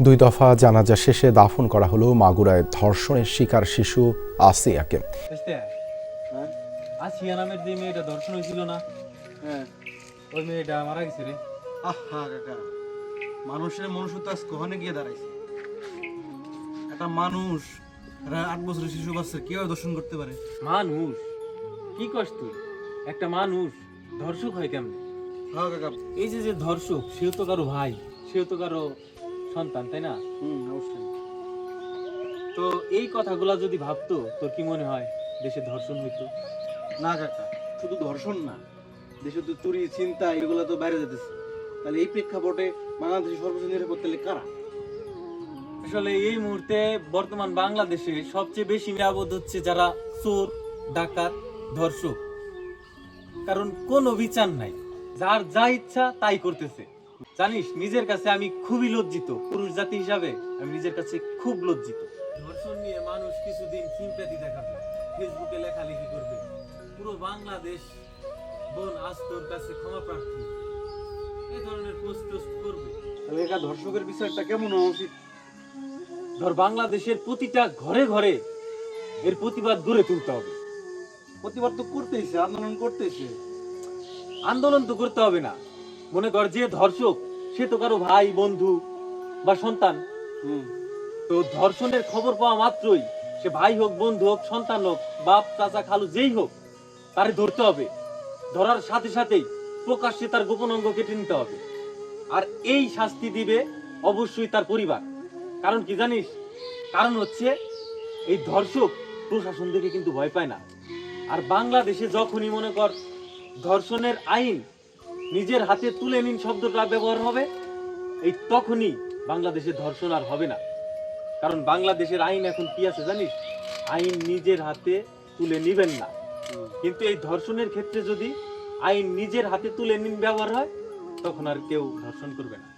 দুই দফা জানাজা শেষে দাফন করা হলো মাগুরায় ধর্ষণের শিকার শিশু আসিয়াকে। বুঝতে হ্যাঁ? আসিয়া নামের যে মেয়েটা দর্শন হয়েছিল না? হ্যাঁ। ওই মেয়েটা মারা গেছে রে। আহা কাকা মানুষের মনুষ্যত্ব আজ কখনে গিয়ে দাঁড়াইছে? একটা মানুষ একটা আট বছরের শিশু বাচ্চা কীভাবে দর্শন করতে পারে? মানুষ? কি করছ তুই? একটা মানুষ ধর্ষক হয় কেমনে? হ্যাঁ কাকা। এই যে যে ধর্ষক সেও তো কারও ভাই সেও তো কারও সন্তান তাই না? হুম অবশ্যই। তো এই কথাগুলা যদি ভাবতো তোর কি মনে হয় দেশে ধর্ষণ হইতো? না কাকা শুধু ধর্ষণ না দেশে তো চুরি চিন্তা এগুলো তো বাইরে যেতেছে তাহলে এই প্রেক্ষাপটে বাংলাদেশের সর্বোচ্চ নিরাপত্তা হলে কারা? আসলে এই মুহূর্তে বর্তমান বাংলাদেশে সবচেয়ে বেশি নিরাপদ হচ্ছে যারা চোর ডাকাত ধর্ষক। কারণ কোনো বিচার নাই। যার যা ইচ্ছা তাই করতেছে। জানিস নিজের কাছে আমি খুবই লজ্জিত। পুরুষ জাতি হিসাবে আমি নিজের কাছে খুব লজ্জিত। ধর্ষণ নিয়ে মানুষ কিছুদিন সিম্প্যাথি দেখাবে ফেসবুকে লেখালেখি করবে। পুরো বাংলাদেশ বোন আজ তোর কাছে ক্ষমা প্রার্থী। এই ধরনের পোস্ট করবে। তাহলে একা ধর্ষকের বিষয়টা কেমন হওয়া উচিত? ধর বাংলাদেশের প্রতিটা ঘরে ঘরে এর প্রতিবাদ গড়ে তুলতে হবে। প্রতিবাদ তো করতেইছে আন্দোলন করতেইছে। আন্দোলন তো করতে হবে না। মনে কর যে ধর্ষক সে তো কারও ভাই বন্ধু বা সন্তান। হুম। তো ধর্ষণের খবর পাওয়া মাত্রই সে ভাই হোক বন্ধু হোক সন্তান হোক বাপ চাচা খালু যেই হোক তারে ধরতে হবে। ধরার সাথে সাথেই প্রকাশ্যে তার গোপন অঙ্গ কেটে নিতে হবে। আর এই শাস্তি দিবে অবশ্যই তার পরিবার। কারণ কি জানিস? কারণ হচ্ছে এই ধর্ষক প্রশাসন থেকে কিন্তু ভয় পায় না। আর বাংলাদেশে যখনই মনে কর ধর্ষণের আইন নিজের হাতে তুলে নিন শব্দটা ব্যবহার হবে। এই তখনই বাংলাদেশে ধর্ষণ আর হবে না। কারণ বাংলাদেশের আইন এখন কি আছে জানিস? আইন নিজের হাতে তুলে নিবেন না। কিন্তু এই ধর্ষণের ক্ষেত্রে যদি আইন নিজের হাতে তুলে নিন ব্যবহার হয়, তখন আর কেউ ধর্ষণ করবে না।